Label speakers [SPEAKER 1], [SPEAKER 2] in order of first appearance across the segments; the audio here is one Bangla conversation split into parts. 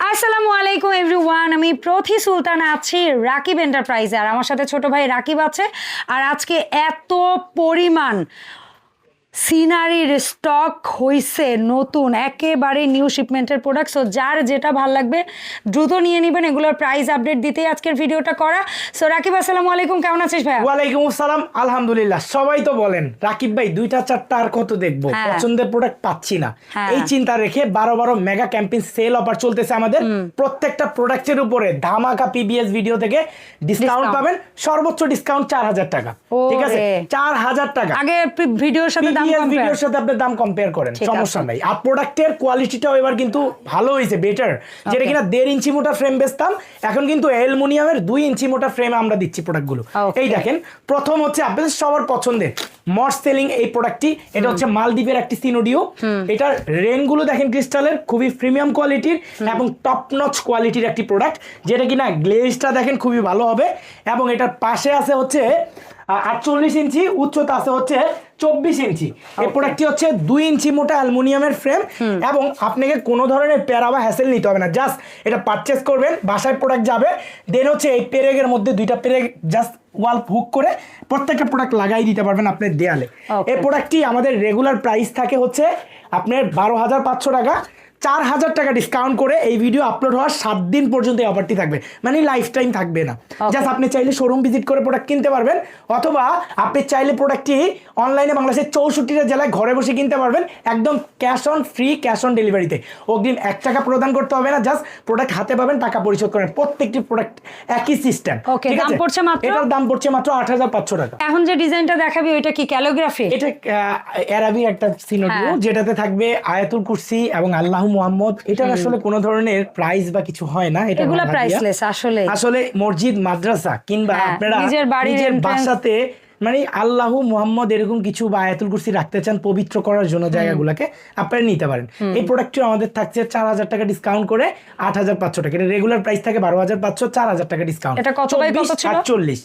[SPEAKER 1] আসসালামু আলাইকুম এভরিওয়ান আমি প্রথি সুলতান আছি রাকিব এন্টারপ্রাইজে আর আমার সাথে ছোট ভাই রাকিব আছে। আর আজকে এত পরিমাণ সিনারির স্টক হইছে নতুন একেবারে নিউ শিপমেন্টের প্রোডাক্ট সো যার যেটা ভালো লাগবে দ্রুত নিয়ে নেবেন এগুলোর প্রাইস আপডেট দিতেই আজকের ভিডিওটা করা। সো রাকিব আসসালামু আলাইকুম কেমন আছিস ভাইয়া?
[SPEAKER 2] ওয়ালাইকুম আসসালাম আলহামদুলিল্লাহ। সবাই তো বলেন রাকিব ভাই দুইটা চারটা আর কত দেখব?
[SPEAKER 1] হ্যাঁ।
[SPEAKER 2] পছন্দের প্রোডাক্ট পাচ্ছি না।
[SPEAKER 1] হ্যাঁ।
[SPEAKER 2] এই চিন্তা রেখে বারো বারো মেগা ক্যাম্পেইন সেল অফার চলতেছে আমাদের। প্রত্যেকটা প্রোডাক্টের উপরে ধামাকা পিবিএস ভিডিও থেকে ডিসকাউন্ট পাবেন। সর্বোচ্চ ডিসকাউন্ট চার হাজার টাকা। ঠিক আছে। চার হাজার টাকা।
[SPEAKER 1] আগে ভিডিওর সাথে compare।
[SPEAKER 2] ভিডিওর সাথে আপনি দাম কম্পেয়ার করেন সমস্যা নাই। আর প্রোডাক্টের কোয়ালিটিটাও এবার কিন্তু ভালো হয়েছে বেটার যেটা কিনা দেড় ইঞ্চি মোটা ফ্রেম বেচতাম এখন কিন্তু অ্যালুমিনিয়ামের দুই ইঞ্চি মোটা ফ্রেম আমরা দিচ্ছি প্রোডাক্টগুলো এই দেখেন প্রথম হচ্ছে আপনাদের সবার পছন্দের সেলিং এই প্রোডাক্টটি এটা হচ্ছে মালদ্বীপের একটি সিনোডিও এটার রেনগুলো দেখেন ক্রিস্টালের খুবই প্রিমিয়াম কোয়ালিটির এবং টপ নচ কোয়ালিটির একটি প্রোডাক্ট যেটা কিনা গ্লেজটা দেখেন খুবই ভালো হবে। এবং এটার পাশে আছে হচ্ছে আটচল্লিশ ইঞ্চি উচ্চতা আছে হচ্ছে চব্বিশ ইঞ্চি। এই প্রোডাক্টটি হচ্ছে দুই ইঞ্চি মোটা অ্যালুমিনিয়ামের ফ্রেম এবং আপনাকে কোনো ধরনের প্যারা বা হ্যাসেল নিতে হবে না। জাস্ট এটা পারচেস করবেন বাসায় প্রোডাক্ট যাবে দেন হচ্ছে এই পেরেগের মধ্যে দুইটা পেরেগ জাস্ট ওয়াল হুক করে প্রত্যেকটা প্রোডাক্ট লাগাই দিতে পারবেন আপনার দেয়ালে। এই প্রোডাক্টটি আমাদের রেগুলার প্রাইস থাকে হচ্ছে আপনার বারো হাজার পাঁচশো টাকা। চার হাজার টাকা ডিসকাউন্ট করে এই ভিডিও আপলোড হওয়ার সাত দিন পর্যন্ত এই অফারটি থাকবে। মানে লাইফ টাইম থাকবে না। জাস্ট আপনি চাইলে শোরুম ভিজিট করে প্রোডাক্ট কিনতে পারবেন অথবা আপনি চাইলে প্রোডাক্টটি অনলাইনে বাংলাদেশের চৌষট্টিটা জেলায় ঘরে বসে কিনতে পারবেন একদম cash on free cash on ডেলিভারিতে অগ্রিম এক টাকা প্রদান করতে হবে না জাস্ট প্রোডাক্ট হাতে পাবেন টাকা পরিশোধ করেন। প্রত্যেকটি প্রোডাক্ট একই সিস্টেম? এটার দাম পড়ছে মাত্র আট হাজার পাঁচশো টাকা।
[SPEAKER 1] এখন যে ডিজাইনটা দেখাবি ওইটা কি ক্যালোগ্রাফি
[SPEAKER 2] এটা অ্যারাবি একটা সিনোডিও
[SPEAKER 1] হ্যাঁ।
[SPEAKER 2] যেটাতে থাকবে আয়াতুল কুরসি এবং আল্লাহ মুহাম্মদ এটার আসলে কোনো ধরনের প্রাইস বা কিছু হয় না এটা
[SPEAKER 1] এগুলা প্রাইসলেস আসলে।
[SPEAKER 2] আসলে মসজিদ মাদ্রাসা কিংবা
[SPEAKER 1] হ্যাঁ,
[SPEAKER 2] আপনারা
[SPEAKER 1] নিজের বাড়ির
[SPEAKER 2] বাসাতে মানে আল্লাহ মুহাম্মদ এরকম কিছু বা আয়াতুল কুরসি রাখতে চান পবিত্র করার জন্য জায়গাগুলোকে আপনারা নিতে পারেন। এই প্রোডাক্টটি আমাদের থাকছে চার হাজার টাকা ডিসকাউন্ট করে আট হাজার পাঁচশো টাকা। এটা রেগুলার প্রাইস থাকে বারো হাজার পাঁচশো চার হাজার টাকা ডিসকাউন্ট
[SPEAKER 1] এটা কত বাই কত ছিল?
[SPEAKER 2] আটচল্লিশ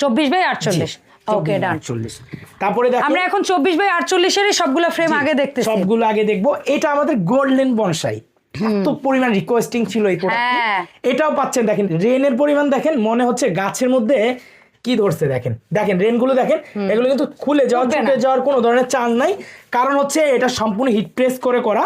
[SPEAKER 1] চব্বিশ বাই আটচল্লিশ। ওকে ডান
[SPEAKER 2] আটচল্লিশ। তারপরে দেখো
[SPEAKER 1] আমরা এখন চব্বিশ বাই আটচল্লিশেরই সবগুলা ফ্রেম আগে দেখতেছি।
[SPEAKER 2] সবগুলো আগে দেখব। এটা আমাদের গোল্ডেন বনসাই এত পরিমাণ রিকোয়েস্টিং ছিল এই প্রোডাক্ট
[SPEAKER 1] হ্যাঁ।
[SPEAKER 2] এটাও পাচ্ছেন দেখেন রেনের পরিমাণ দেখেন মনে হচ্ছে গাছের মধ্যে কি ধরছে দেখেন? দেখেন রেনগুলো দেখেন এগুলো কিন্তু খুলে যাওয়ার ছুটে যাওয়ার কোনো ধরনের চান্স নাই। কারণ হচ্ছে এটা সম্পূর্ণ হিট প্রেস করে করা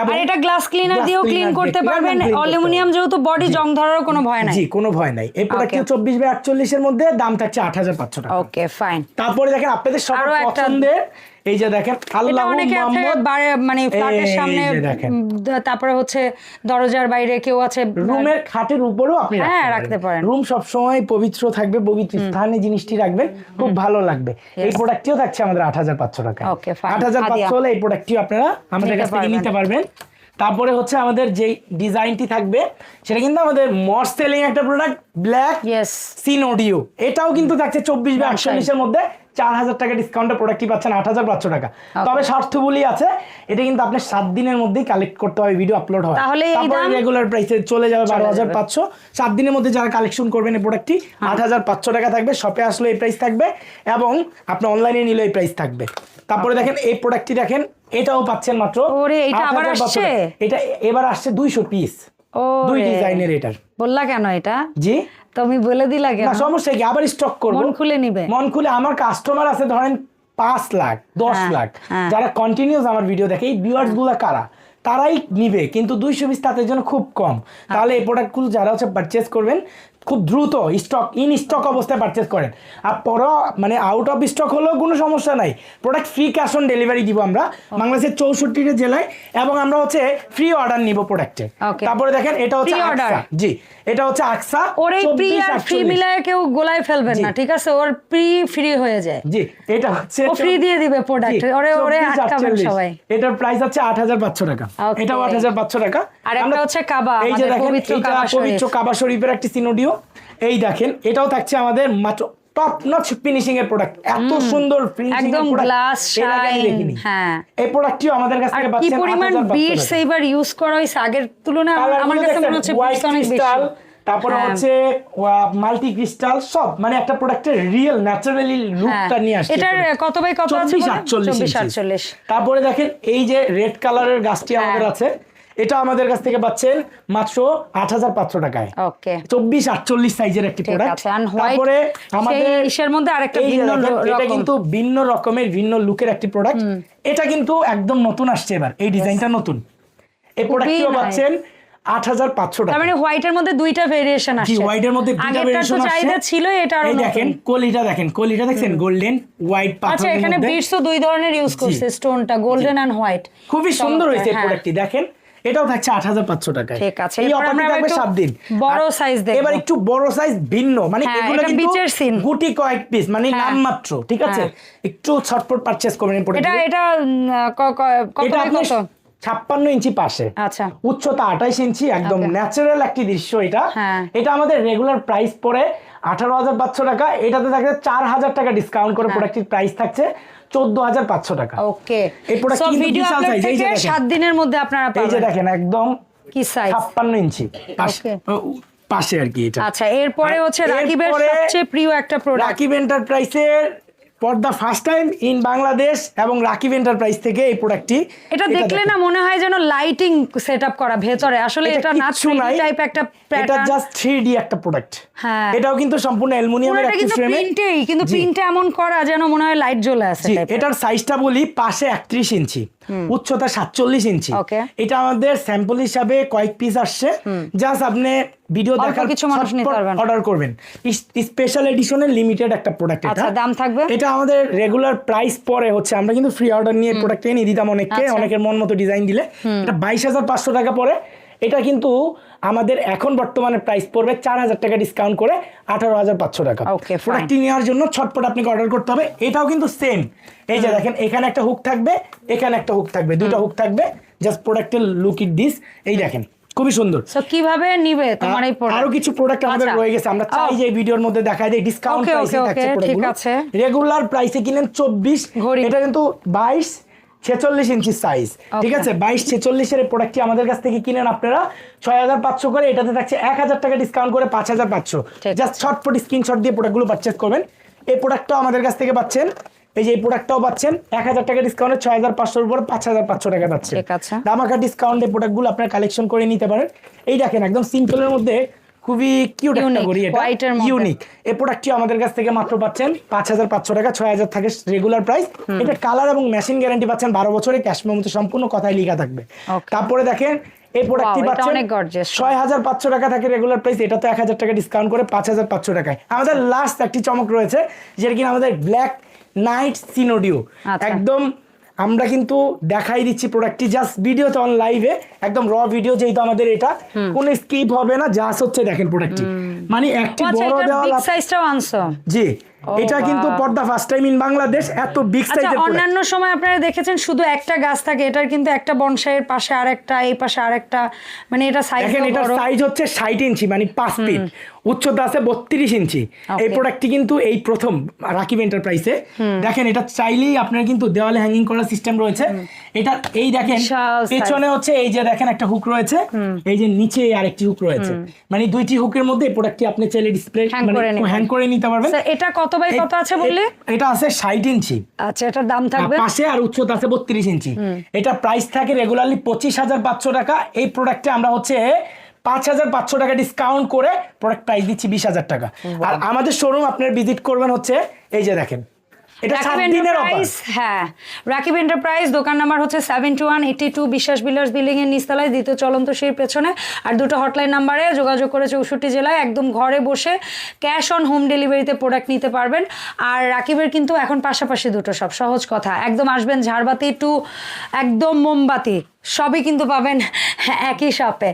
[SPEAKER 2] এবং
[SPEAKER 1] এটা গ্লাস ক্লিনার দিয়েও ক্লিন করতে পারবেন। অ্যালুমিনিয়াম যেহেতু বডি জং। ধরার কোনো ভয় নাই।
[SPEAKER 2] জি কোনো ভয় নাই। এই
[SPEAKER 1] Okay.
[SPEAKER 2] চব্বিশ বাই এর মধ্যে দাম থাকছে আট হাজার পাঁচশো টাকা।
[SPEAKER 1] ওকে ফাইন
[SPEAKER 2] তারপরে দেখেন আপনাদের সবার পছন্দের এই যে দেখেন আল্লাহ
[SPEAKER 1] মানে ফ্ল্যাটের সামনে
[SPEAKER 2] যে
[SPEAKER 1] তারপরে হচ্ছে দরজার বাইরে কেউ আছে
[SPEAKER 2] রুমের খাটের উপরেও আপনি
[SPEAKER 1] হ্যাঁ, রাখতে পারেন।
[SPEAKER 2] রুম সব সময় পবিত্র থাকবে পবিত্র স্থানে জিনিসটি রাখবেন খুব ভালো লাগবে। এই প্রোডাক্টটিও থাকছে আমাদের আট হাজার পাঁচশো টাকা হাজার পাঁচশো হলে এই প্রোডাক্টটিও আপনারা আমাদের কাছ থেকে নিতে পারবেন। তারপরে হচ্ছে আমাদের যেই ডিজাইনটি থাকবে সেটা কিন্তু আমাদের মর সেলিং একটা প্রোডাক্ট ব্ল্যাক সিন অডিও। এটাও কিন্তু থাকছে চব্বিশ বা
[SPEAKER 1] One
[SPEAKER 2] আটচল্লিশের মধ্যে। চার হাজার টাকা ডিসকাউন্টে প্রোডাক্টটি পাচ্ছেন? আট হাজার পাঁচশো টাকা। তবে স্বার্থবলী আছে এটা কিন্তু আপনার সাত দিনের মধ্যেই কালেক্ট করতে হবে ভিডিও আপলোড হয়।
[SPEAKER 1] তাহলে?
[SPEAKER 2] রেগুলার প্রাইসে চলে যাবে বারো হাজার পাঁচশো। সাত দিনের মধ্যে যারা কালেকশন করবেন এই প্রোডাক্টটি
[SPEAKER 1] হ্যাঁ।
[SPEAKER 2] আট হাজার পাঁচশো টাকা থাকবে শপে আসলে এই প্রাইস থাকবে এবং আপনি অনলাইনে নিলে এই প্রাইস থাকবে। তারপরে দেখেন এই প্রোডাক্টটি দেখেন এটাও পাচ্ছেন মাত্র
[SPEAKER 1] এটা আবার আসছে?
[SPEAKER 2] এটা এবার আসছে দুইশো পিস দুই ডিজাইনের এটার।
[SPEAKER 1] বললা কেন এটা?
[SPEAKER 2] জি।
[SPEAKER 1] তুমি বলে দিলা কেন?
[SPEAKER 2] সমস্যা কি? আবার স্টক করব।
[SPEAKER 1] মন খুলে নিবে।
[SPEAKER 2] মন খুলে আমার কাস্টমার আছে ধরেন পাঁচ লাখ দশ
[SPEAKER 1] হ্যাঁ,
[SPEAKER 2] লাখ।
[SPEAKER 1] হ্যাঁ।
[SPEAKER 2] যারা কন্টিনিউস আমার ভিডিও দেখে এই ভিউয়ার্সগুলা কারা? তারাই নিবে কিন্তু দুইশো পিস তাদের জন্য খুব কম। তাহলে এই প্রোডাক্টগুলো যারা হচ্ছে পারচেস করবেন খুব দ্রুত স্টক ইন স্টক অবস্থায় পারচেস করেন। আর পর মানে আউট অফ স্টক হলেও কোনো সমস্যা নাই। Product free cash on delivery দিব আমরা। বাংলাদেশের চৌষট্টিটা জেলায় এবং আমরা হচ্ছে ফ্রি অর্ডার নিব প্রোডাক্টে তারপরে দেখেন এটা হচ্ছে? আকসা জি এটা হচ্ছে আকসা
[SPEAKER 1] ওর এই প্রি আর ফ্রি মিলায় কেউ গোলায় ফেলবেন না ঠিক আছে? ওর প্রি ফ্রি হয়ে যায়।
[SPEAKER 2] জি এটা হচ্ছে
[SPEAKER 1] ও free দিয়ে দিবে
[SPEAKER 2] প্রোডাক্ট
[SPEAKER 1] ওরে- ওরে
[SPEAKER 2] 24,
[SPEAKER 1] আটকাবেন সবাই।
[SPEAKER 2] এটার প্রাইস হচ্ছে হাজার পাঁচশো টাকা।
[SPEAKER 1] Okay.
[SPEAKER 2] এটাও আট হাজার পাঁচশো টাকা।
[SPEAKER 1] আর একটা হচ্ছে কাবা,
[SPEAKER 2] এই যে
[SPEAKER 1] আমাদের
[SPEAKER 2] দেখেন
[SPEAKER 1] পবিত্র কাবা
[SPEAKER 2] শরীফের একটি সিনোডিও এই দেখেন এটাও থাকছে আমাদের মাত্র টপ নচ ফিনিশিং এর প্রোডাক্ট এত সুন্দর ফিনিশিং
[SPEAKER 1] একদম glass shine, হ্যাঁ।
[SPEAKER 2] এই প্রোডাক্টটিও আমাদের কাছ থেকে
[SPEAKER 1] কি পরিমাণ
[SPEAKER 2] 8,500
[SPEAKER 1] বিটস
[SPEAKER 2] টাকা।
[SPEAKER 1] এইবার ইউজ করা হয়েছে আগের তুলনায় আমার- কাছে মনে হচ্ছে বিটস অনেক বেশি
[SPEAKER 2] তারপরে
[SPEAKER 1] হ্যাঁ।
[SPEAKER 2] হচ্ছে মাল্টি ক্রিস্টাল সব মানে একটা প্রোডাক্টের রিয়েল ন্যাচারালি লুকটা নিয়ে আসছে
[SPEAKER 1] এটার কত বাই কত আছে
[SPEAKER 2] চব্বিশ
[SPEAKER 1] বলেন?
[SPEAKER 2] আটচল্লিশ
[SPEAKER 1] 24,
[SPEAKER 2] ইঞ্চি।
[SPEAKER 1] 48
[SPEAKER 2] তারপরে দেখেন এই যে রেড কালারের গাছটি আমাদের
[SPEAKER 1] হ্যাঁ।
[SPEAKER 2] আছে এটা আমাদের কাছ থেকে পাচ্ছেন মাত্র আট হাজার পাঁচশো টাকায়।
[SPEAKER 1] ওকে।
[SPEAKER 2] চব্বিশ আটচল্লিশ সাইজের একটি প্রোডাক্ট
[SPEAKER 1] আছে and white
[SPEAKER 2] তারপরে আমাদের
[SPEAKER 1] ইসের মধ্যে আরেকটা ভিন্ন
[SPEAKER 2] এটা কিন্তু ভিন্ন রকমের ভিন্ন লুকের একটি প্রোডাক্ট এটা কিন্তু একদম নতুন আসছে এবার এই ডিজাইনটা নতুন। এই প্রোডাক্টটিও পাচ্ছেন আট হাজার পাঁচশো টাকা
[SPEAKER 1] মানে হোয়াইটের মধ্যে দুইটা ভেরিয়েশন আসছে।
[SPEAKER 2] হোয়াইটের মধ্যে দুইটা
[SPEAKER 1] চাহিদা ছিল এটা
[SPEAKER 2] আরও দেখেন। কলিটা দেখেন কলিটা দেখছেন? গোল্ডেন হোয়াইট
[SPEAKER 1] আচ্ছা এখানে দুই ধরনের ইউজ করছে স্টোনটা গোল্ডেন এন্ড হোয়াইট
[SPEAKER 2] খুবই সুন্দর হয়েছে
[SPEAKER 1] হ্যাঁ।
[SPEAKER 2] প্রোডাক্টটি দেখেন। এটাও থাকছে আট হাজার পাঁচশো টাকা
[SPEAKER 1] ঠিক আছে,
[SPEAKER 2] এই অফারটি থাকবে সাত দিন।
[SPEAKER 1] বড় সাইজ
[SPEAKER 2] এবার একটু বড় সাইজ ভিন্ন মানে
[SPEAKER 1] হ্যাঁ,
[SPEAKER 2] এগুলো কিন্তু গুটি কয়েক পিস মানে
[SPEAKER 1] নাম
[SPEAKER 2] নামমাত্র ঠিক আছে? একটু ছটপট পারচেস করবেন নিন
[SPEAKER 1] এটা এটা
[SPEAKER 2] এটা আপনি ছাপ্পান্ন ইঞ্চি পাশে।
[SPEAKER 1] আচ্ছা।
[SPEAKER 2] উচ্চতা আঠাইশ ইঞ্চি একদম ন্যাচারাল একটি দৃশ্য এটা।
[SPEAKER 1] হ্যাঁ।
[SPEAKER 2] এটা আমাদের রেগুলার প্রাইস পড়ে আঠারো হাজার পাঁচশো টাকা। এটাতে থাকছে চার হাজার টাকা ডিসকাউন্ট
[SPEAKER 1] হ্যাঁ।
[SPEAKER 2] করে প্রোডাক্টটির প্রাইস থাকছে চোদ্দ হাজার পাঁচশো টাকা।
[SPEAKER 1] ওকে
[SPEAKER 2] এই
[SPEAKER 1] ভিডিও। সাত দিনের মধ্যে আপনারা
[SPEAKER 2] এই যে দেখেন একদম
[SPEAKER 1] কি সাইজ
[SPEAKER 2] ছাপ্পান্ন ইঞ্চি। পাশে পাশে আর কি এটা।
[SPEAKER 1] আচ্ছা এরপরে হচ্ছে রাকিবের সবচেয়ে প্রিয় একটা প্রোডাক্ট
[SPEAKER 2] রাকিব এন্টারপ্রাইজের for the first time in Bangladesh এবং রাকিব এন্টারপ্রাইজ থেকে এই প্রোডাক্টটি
[SPEAKER 1] এটা দেখলে না মনে হয় যেন লাইটিং সেটআপ করা ভেতরে। আসলে এটা না
[SPEAKER 2] নাই।
[SPEAKER 1] টাইপ একটা
[SPEAKER 2] এটা জাস্ট থ্রি ডি একটা প্রোডাক্ট
[SPEAKER 1] হ্যাঁ।
[SPEAKER 2] এটাও কিন্তু সম্পূর্ণ অ্যালুমিনিয়ামের একটি ফ্রেমে
[SPEAKER 1] প্রিন্টেই কিন্তু প্রিন্টে এমন করা যেন মনে হয় লাইট জ্বলে আছে
[SPEAKER 2] এটার সাইজটা বলি পাশে একত্রিশ ইঞ্চি। উচ্চতা সাতচল্লিশ ইঞ্চি।
[SPEAKER 1] Okay.
[SPEAKER 2] এটা আমাদের স্যাম্পল হিসাবে কয়েক পিস আসছে। জাস্ট আপনি ভিডিও দেখার
[SPEAKER 1] কিছু মানুষ নিতে পারবেন।
[SPEAKER 2] অর্ডার করবেন। স্পেশাল এডিশনের লিমিটেড একটা প্রোডাক্ট এটা।
[SPEAKER 1] আচ্ছা, দাম থাকবে?
[SPEAKER 2] এটা আমাদের রেগুলার প্রাইস পরে হচ্ছে আমরা কিন্তু ফ্রি অর্ডার নিয়ে প্রোডাক্ট এনে দিতাম অনেককে
[SPEAKER 1] আচ্ছা।
[SPEAKER 2] অনেকের মন মতো ডিজাইন দিলে। এটা বাইশ হাজার পাঁচশো টাকা পরে। এটা কিন্তু আমাদের এখন বর্তমানে প্রাইস পড়বে চার হাজার টাকা ডিসকাউন্ট করে আঠারো হাজার পাঁচশো টাকা. প্রোডাক্টটি নেওয়ার জন্য ছটপট আপনাকে অর্ডার করতে হবে। এটাও কিন্তু সেম এই যে দেখেন এখানে একটা হুক থাকবে এখানে একটা হুক থাকবে দুটো হুক থাকবে জাস্ট প্রোডাক্টের লুক ইট দিস এই দেখেন খুবই সুন্দর।
[SPEAKER 1] সো কীভাবে নিবে? তোমার এই প্রোডাক্ট
[SPEAKER 2] আরও কিছু প্রোডাক্ট আমাদের
[SPEAKER 1] আচ্ছা।
[SPEAKER 2] রয়ে গেছে। আমরা চাই যে ভিডিওর মধ্যে দেখায় দেয় ডিসকাউন্ট প্রাইসে থাকছে
[SPEAKER 1] ঠিক আছে।
[SPEAKER 2] রেগুলার প্রাইসে কিনেন চব্বিশ
[SPEAKER 1] ঘড়ি।
[SPEAKER 2] এটা কিন্তু বাইশ ছেচল্লিশ ইঞ্চি সাইজ ঠিক আছে? বাইশ ছেচল্লিশের প্রোডাক্টটি আমাদের কাছ থেকে কিনেন আপনারা? ছয় হাজার পাঁচশো করে এটাতে থাকছে এক হাজার টাকা ডিসকাউন্ট করে পাঁচ হাজার পাঁচশো জাস্ট শর্টফট স্ক্রিনশট দিয়ে প্রোডাক্টগুলো পারচেস করবেন। এই প্রোডাক্টটাও আমাদের কাছ থেকে পাচ্ছেন। এই যে এই প্রোডাক্টটাও পাচ্ছেন এক হাজার টাকা ডিসকাউন্টে ছয় হাজার পাঁচশোর উপর পাঁচ হাজার পাঁচশো টাকা পাচ্ছেন। দামাকা ডিসকাউন্টে প্রোডাক্টগুলো আপনারা কালেকশন করে নিতে পারেন। এই দেখেন একদম সিম্পলের মধ্যে খুবই কিউট একটা করি এটা। ইউনিক এই প্রোডাক্টটি আমাদের কাছ থেকে মাত্র পাচ্ছেন পাঁচ হাজার পাঁচশো টাকা ছয় হাজার থাকে রেগুলার প্রাইস এটা কালার এবং মেশিন গ্যারান্টি পাচ্ছেন বারো বছরে ক্যাশ মেমোতে সম্পূর্ণ কথাই লেখা থাকবে। তারপরে দেখেন এই প্রোডাক্টটি পাচ্ছেন। ছয় হাজার পাঁচশো টাকা থাকে রেগুলার প্রাইস এটা তো এক হাজার টাকা ডিসকাউন্ট করে পাঁচ হাজার পাঁচশো টাকায়। আমাদের লাস্ট একটি চমক রয়েছে যেটা কিনা আমাদের ব্ল্যাক নাইট সিনোডিও।
[SPEAKER 1] অডিও
[SPEAKER 2] একদম আমরা কিন্তু দেখাই দিচ্ছি প্রোডাক্টটি জাস্ট ভিডিওতে অন লাইভে একদম র ভিডিও যেহেতু আমাদের এটা কোনো স্কিপ হবে না জাস্ট হচ্ছে দেখেন প্রোডাক্টটি মানে একটি
[SPEAKER 1] আচ্ছা
[SPEAKER 2] বড় দেওয়াল
[SPEAKER 1] সাইজটাও আনছো।
[SPEAKER 2] জি। এটা কিন্তু পর্দা ফার্স্ট টাইম ইন বাংলাদেশ এত বিগ
[SPEAKER 1] আচ্ছা
[SPEAKER 2] সাইজের
[SPEAKER 1] অন্যান্য সময় আপনারা দেখেছেন শুধু একটা গাছ থাকে এটার কিন্তু একটা বনসাইয়ের পাশে আরেকটা এই পাশে আরেকটা মানে এটা সাইজ
[SPEAKER 2] দেখেন এটার সাইজ হচ্ছে ষাট ইঞ্চি মানে পাঁচ ফিট উচ্চতা আছে বত্রিশ ইঞ্চি। এই. প্রোডাক্টটি কিন্তু এই প্রথম রাকিব এন্টারপ্রাইজে দেখেন এটা চাইলেই আপনার কিন্তু দেওয়ালে হ্যাঙ্গিং করার সিস্টেম রয়েছে। এটা এই দেখেন পেছনে হচ্ছে এই যে দেখেন একটা হুক রয়েছে। এই যে নিচে আরেকটি হুক রয়েছে। মানে দুইটি হুকের মধ্যে এই প্রোডাক্টটি আপনি চাইলে ডিসপ্লে মানে হ্যাং করে নিতে পারবেন।
[SPEAKER 1] আচ্ছা, এটা কত বাই কত আছে বললে?
[SPEAKER 2] এটা আছে ষাট ইঞ্চি।
[SPEAKER 1] আচ্ছা এটার দাম থাকবে?
[SPEAKER 2] পাশে আর উচ্চতা আছে বত্রিশ ইঞ্চি। এটা প্রাইস থাকে রেগুলারলি পঁচিশ হাজার পাঁচশো টাকা। এই প্রোডাক্টে আমরা হচ্ছে পাঁচ হাজার পাঁচশো টাকা ডিসকাউন্ট করে প্রোডাক্ট প্রাইস দিচ্ছি বিশ হাজার টাকা। আর আমাদের শোরুম আপনার ভিজিট করবেন হচ্ছে এই যে দেখেন। এটা
[SPEAKER 1] হ্যাঁ। রাকিব এন্টারপ্রাইজ দোকান নাম্বার হচ্ছে one eighty two Biswas builders building এর নিচতলায় দ্বিতীয় চলন্ত সিঁড়ির পেছনে। আর দুটো হটলাইন নাম্বারে যোগাযোগ করে চৌষট্টি জেলায় একদম ঘরে বসে ক্যাশ অন হোম ডেলিভারিতে প্রোডাক্ট নিতে পারবেন। আর রাকিবের কিন্তু এখন পাশাপাশি দুটো সব। সহজ কথা একদম আসবেন ঝাড়বাতি টু একদম মোমবাতি সবই কিন্তু পাবেন একই শপে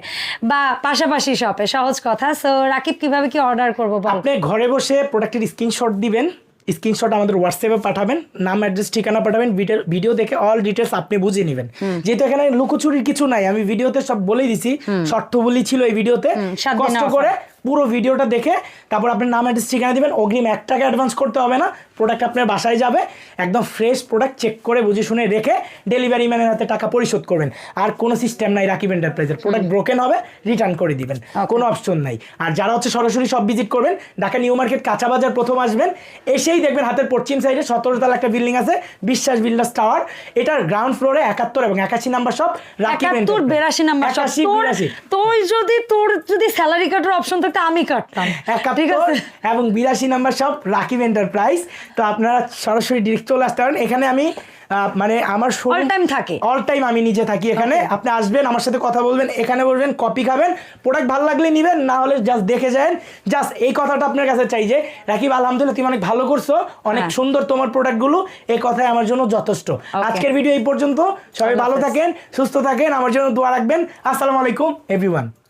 [SPEAKER 1] বা পাশাপাশি শপে সহজ কথা। সো রাকিব কীভাবে কি অর্ডার করব
[SPEAKER 2] আপনি ঘরে বসে প্রোডাক্টের স্ক্রিনশট দিবেন স্ক্রিনশট আমাদের হোয়াটসঅ্যাপে পাঠাবেন নাম অ্যাড্রেস ঠিকানা পাঠাবেন ভিডিও দেখে অল ডিটেলস আপনি বুঝে নেবেন। যেহেতু এখানে লুকোচুরির কিছু নাই আমি ভিডিওতে সব বলে দিছি শর্ত বলি ছিল এই ভিডিওতে কষ্ট করে পুরো ভিডিওটা দেখে তারপর আপনি নাম অ্যাড্রেস ঠিকানা দিবেন অগ্রিম এক টাকা অ্যাডভান্স করতে হবে না প্রোডাক্ট আপনার বাসায় যাবে একদম ফ্রেশ প্রোডাক্ট চেক করে বুঝে শুনে রেখে ডেলিভারি ম্যানের হাতে টাকা পরিশোধ করবেন। আর কোনো সিস্টেম নাই রাকিব এন্টারপ্রাইজের প্রোডাক্ট ব্রোকেন হবে রিটার্ন করে দিবেন। কোনো অপশন নাই। আর যারা হচ্ছে সরাসরি সব ভিজিট করবেন ঢাকা নিউ মার্কেট কাঁচা বাজার প্রথম আসবেন এসেই দেখবেন হাতের পশ্চিম সাইডে সতেরো তালা একটা বিল্ডিং আছে বিশ্বাস বিল্ডার্স টাওয়ার এটার গ্রাউন্ড ফ্লোরে একাত্তর এবং একাশি নাম্বার সব রাকিব
[SPEAKER 1] একাত্তর। বেরাশি নাম্বার।
[SPEAKER 2] একাশি বিরাশি।
[SPEAKER 1] তোর যদি তোর যদি স্যালারি কাটার অপশন থাকতো আমি কাটতাম। ঠিক
[SPEAKER 2] একাত্তর
[SPEAKER 1] আছে?
[SPEAKER 2] এবং বিরাশি নাম্বার সব রাকিব এন্টারপ্রাইজ তো আপনারা সরাসরি ডিরেক্ট চলে আসতে পারেন। এখানে আমি মানে আমার
[SPEAKER 1] All টাইম থাকে?
[SPEAKER 2] অল টাইম আমি নিজে থাকি এখানে। আপনি আসবেন আমার সাথে কথা বলবেন এখানে বলবেন কপি খাবেন। প্রোডাক্ট ভালো লাগলে নেবেন না হলে জাস্ট দেখে যান জাস্ট এই কথাটা আপনার কাছে চাই যে রাকিব আলহামদুলিল্লাহ তুমি অনেক ভালো করছ অনেক
[SPEAKER 1] হ্যাঁ।
[SPEAKER 2] সুন্দর তোমার প্রোডাক্টগুলো এই কথাই আমার জন্য যথেষ্ট। আজকের ভিডিও এই পর্যন্ত সবাই ভালো থাকেন সুস্থ থাকেন আমার জন্য দোয়া রাখবেন। আসসালামু আলাইকুম এভরিওয়ান